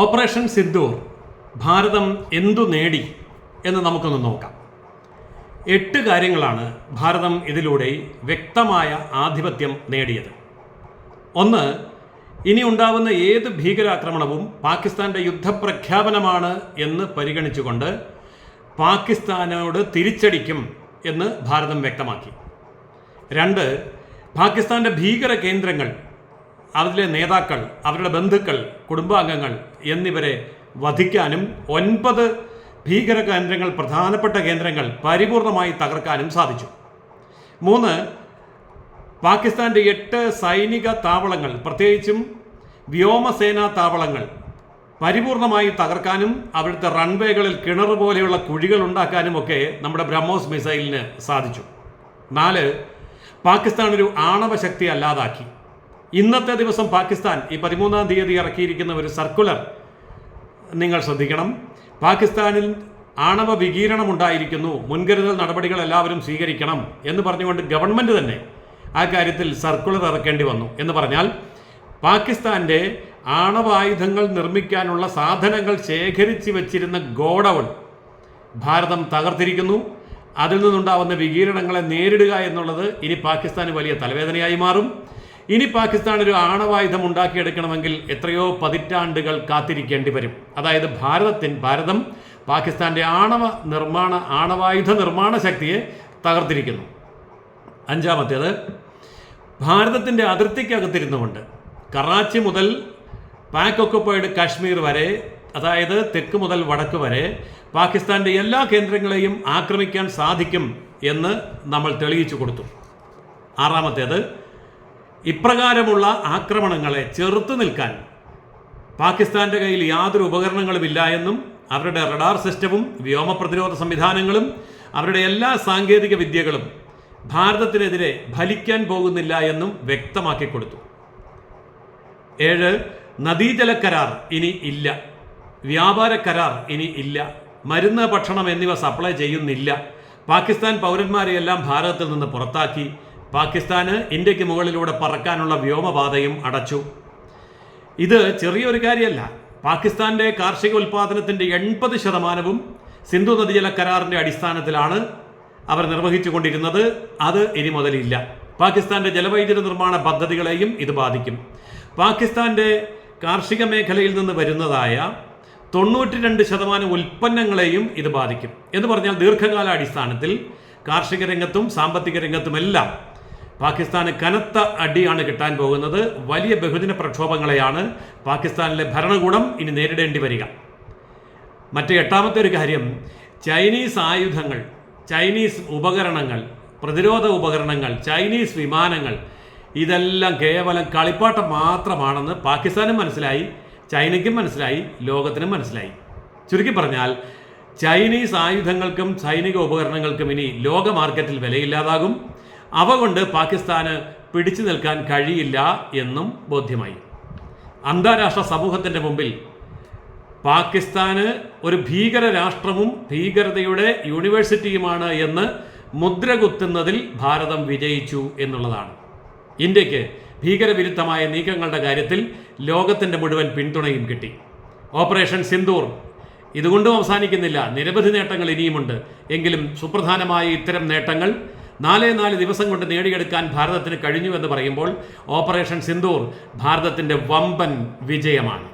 Operation Sindoor ഭാരതം എന്തു നേടി എന്ന് നമുക്കൊന്ന് നോക്കാം. എട്ട് കാര്യങ്ങളാണ് ഭാരതം ഇതിലൂടെ വ്യക്തമായ ആധിപത്യം നേടിയത്. ഒന്ന് ഇനി ഉണ്ടാവുന്ന ഏത് ഭീകരാക്രമണവും പാകിസ്ഥാന്റെ യുദ്ധപ്രഖ്യാപനമാണ് എന്ന് പരിഗണിച്ചുകൊണ്ട് പാകിസ്ഥാനോട് തിരിച്ചടിക്കും എന്ന് ഭാരതം വ്യക്തമാക്കി. രണ്ട് പാകിസ്ഥാന്റെ ഭീകര കേന്ദ്രങ്ങൾ അതിലെ നേതാക്കൾ അവരുടെ ബന്ധുക്കൾ കുടുംബാംഗങ്ങൾ എന്നിവരെ വധിക്കാനും ഒൻപത് ഭീകര കേന്ദ്രങ്ങൾ പ്രധാനപ്പെട്ട കേന്ദ്രങ്ങൾ പരിപൂർണമായി തകർക്കാനും സാധിച്ചു. മൂന്ന് പാകിസ്ഥാന്റെ എട്ട് സൈനിക താവളങ്ങൾ പ്രത്യേകിച്ചും വ്യോമസേനാ താവളങ്ങൾ പരിപൂർണമായി തകർക്കാനും അവിടുത്തെ റൺവേകളിൽ കിണർ പോലെയുള്ള കുഴികൾ ഉണ്ടാക്കാനും ഒക്കെ നമ്മുടെ ബ്രഹ്മോസ് മിസൈലിന് സാധിച്ചു. നാല് പാകിസ്ഥാൻ ഒരു ആണവ ശക്തി അല്ലാതാക്കി. ഇന്നത്തെ ദിവസം പാകിസ്ഥാൻ ഈ പതിമൂന്നാം തീയതി ഇറക്കിയിരിക്കുന്ന ഒരു സർക്കുലർ നിങ്ങൾ ശ്രദ്ധിക്കണം. പാകിസ്ഥാനിൽ ആണവ വികീരണം ഉണ്ടായിരിക്കുന്നു മുൻകരുതൽ നടപടികൾ എല്ലാവരും സ്വീകരിക്കണം എന്ന് പറഞ്ഞുകൊണ്ട് ഗവൺമെന്റ് തന്നെ ആ കാര്യത്തിൽ സർക്കുലർ ഇറക്കേണ്ടി വന്നു എന്ന് പറഞ്ഞാൽ പാകിസ്ഥാന്റെ ആണവായുധങ്ങൾ നിർമ്മിക്കാനുള്ള സാധനങ്ങൾ ശേഖരിച്ച് വച്ചിരുന്ന ഗോഡൗൺ ഭാരതം തകർത്തിരിക്കുന്നു. അതിൽ നിന്നുണ്ടാവുന്ന വികീരണങ്ങളെ നേരിടുക എന്നുള്ളത് ഇനി പാകിസ്ഥാന് വലിയ തലവേദനയായി മാറും. ഇനി പാകിസ്ഥാൻ ഒരു ആണവായുധം ഉണ്ടാക്കിയെടുക്കണമെങ്കിൽ എത്രയോ പതിറ്റാണ്ടുകൾ കാത്തിരിക്കേണ്ടി വരും. അതായത് ഭാരതത്തിൻ ഭാരതം പാകിസ്ഥാന്റെ ആണവ നിർമ്മാണ ആണവായുധ നിർമ്മാണ ശക്തിയെ തകർത്തിരിക്കുന്നു. അഞ്ചാമത്തേത് ഭാരതത്തിന്റെ അതിർത്തിക്കകത്തിരുന്നുകൊണ്ട് കറാച്ചി മുതൽ പാക് ഒക്കുപ്പൈഡ് കാശ്മീർ വരെ അതായത് തെക്ക് മുതൽ വടക്ക് വരെ പാകിസ്ഥാന്റെ എല്ലാ കേന്ദ്രങ്ങളെയും ആക്രമിക്കാൻ സാധിക്കും എന്ന് നമ്മൾ തെളിയിച്ചു കൊടുത്തു. ആറാമത്തേത് ഇപ്രകാരമുള്ള ആക്രമണങ്ങളെ ചെറുത്തു നിൽക്കാൻ പാകിസ്ഥാന്റെ കയ്യിൽ യാതൊരു ഉപകരണങ്ങളുമില്ല എന്നും അവരുടെ റഡാർ സിസ്റ്റവും വ്യോമ പ്രതിരോധ സംവിധാനങ്ങളും അവരുടെ എല്ലാ സാങ്കേതിക വിദ്യകളും ഭാരതത്തിനെതിരെ ഫലിക്കാൻ പോകുന്നില്ല എന്നും വ്യക്തമാക്കി കൊടുത്തു. ഏഴ് നദീജല കരാർ ഇനി ഇല്ല. വ്യാപാര കരാർ ഇനി ഇല്ല. മരുന്ന് ഭക്ഷണം എന്നിവ സപ്ലൈ ചെയ്യുന്നില്ല. പാകിസ്ഥാൻ പൗരന്മാരെയെല്ലാം ഭാരതത്തിൽ നിന്ന് പുറത്താക്കി. പാകിസ്ഥാന് ഇന്ത്യയ്ക്ക് മുകളിലൂടെ പറക്കാനുള്ള വ്യോമപാതയും അടച്ചു. ഇത് ചെറിയൊരു കാര്യമല്ല. പാകിസ്ഥാന്റെ കാർഷിക ഉൽപാദനത്തിന്റെ എൺപത് ശതമാനവും സിന്ധു നദീജല കരാറിന്റെ അടിസ്ഥാനത്തിലാണ് അവർ നിർവഹിച്ചു കൊണ്ടിരുന്നത് അത് ഇനി മുതലില്ല. പാകിസ്ഥാന്റെ ജലവൈദ്യുത നിർമ്മാണ പദ്ധതികളെയും ഇത് ബാധിക്കും. പാകിസ്ഥാന്റെ കാർഷിക മേഖലയിൽ നിന്ന് വരുന്നതായ തൊണ്ണൂറ്റി രണ്ട് ശതമാനം ഉൽപ്പന്നങ്ങളെയും ഇത് ബാധിക്കും. എന്ന് പറഞ്ഞാൽ ദീർഘകാല അടിസ്ഥാനത്തിൽ കാർഷിക രംഗത്തും സാമ്പത്തിക രംഗത്തുമെല്ലാം പാകിസ്ഥാന് കനത്ത അടിയാണ് കിട്ടാൻ പോകുന്നത്. വലിയ ബഹുജന പ്രക്ഷോഭങ്ങളെയാണ് പാകിസ്ഥാനിലെ ഭരണകൂടം ഇനി നേരിടേണ്ടി വരിക. മറ്റു എട്ടാമത്തെ ഒരു കാര്യം ചൈനീസ് ആയുധങ്ങൾ ചൈനീസ് ഉപകരണങ്ങൾ പ്രതിരോധ ഉപകരണങ്ങൾ ചൈനീസ് വിമാനങ്ങൾ ഇതെല്ലാം കേവലം കളിപ്പാട്ടം മാത്രമാണെന്ന് പാകിസ്ഥാനും മനസ്സിലായി ചൈനയ്ക്കും മനസ്സിലായി ലോകത്തിനും മനസ്സിലായി. ചുരുക്കി പറഞ്ഞാൽ ചൈനീസ് ആയുധങ്ങൾക്കും സൈനിക ഉപകരണങ്ങൾക്കും ഇനി ലോക മാർക്കറ്റിൽ വിലയില്ലാതാകും. അവ കൊണ്ട് പാകിസ്ഥാന് പിടിച്ചു നിൽക്കാൻ കഴിയില്ല എന്നും ബോധ്യമായി. അന്താരാഷ്ട്ര സമൂഹത്തിന്റെ മുമ്പിൽ പാകിസ്ഥാന് ഒരു ഭീകര രാഷ്ട്രവും ഭീകരതയുടെ യൂണിവേഴ്സിറ്റിയുമാണ് എന്ന് മുദ്ര കുത്തുന്നതിൽ ഭാരതം വിജയിച്ചു എന്നുള്ളതാണ്. ഇന്ത്യയ്ക്ക് ഭീകരവിരുദ്ധമായ നീക്കങ്ങളുടെ കാര്യത്തിൽ ലോകത്തിന്റെ മുഴുവൻ പിന്തുണയും കിട്ടി. ഓപ്പറേഷൻ സിന്ദൂർ. ഇതുകൊണ്ടും അവസാനിക്കുന്നില്ല. നിരവധി നേട്ടങ്ങൾ ഇനിയുമുണ്ട്. എങ്കിലും സുപ്രധാനമായ ഇത്തരം നേട്ടങ്ങൾ നാലേ നാല് ദിവസം കൊണ്ട് നേടിയെടുക്കാൻ ഭാരതത്തിന് കഴിഞ്ഞു എന്ന് പറയുമ്പോൾ ഓപ്പറേഷൻ സിന്ദൂർ ഭാരതത്തിന്റെ വമ്പൻ വിജയമാണ്.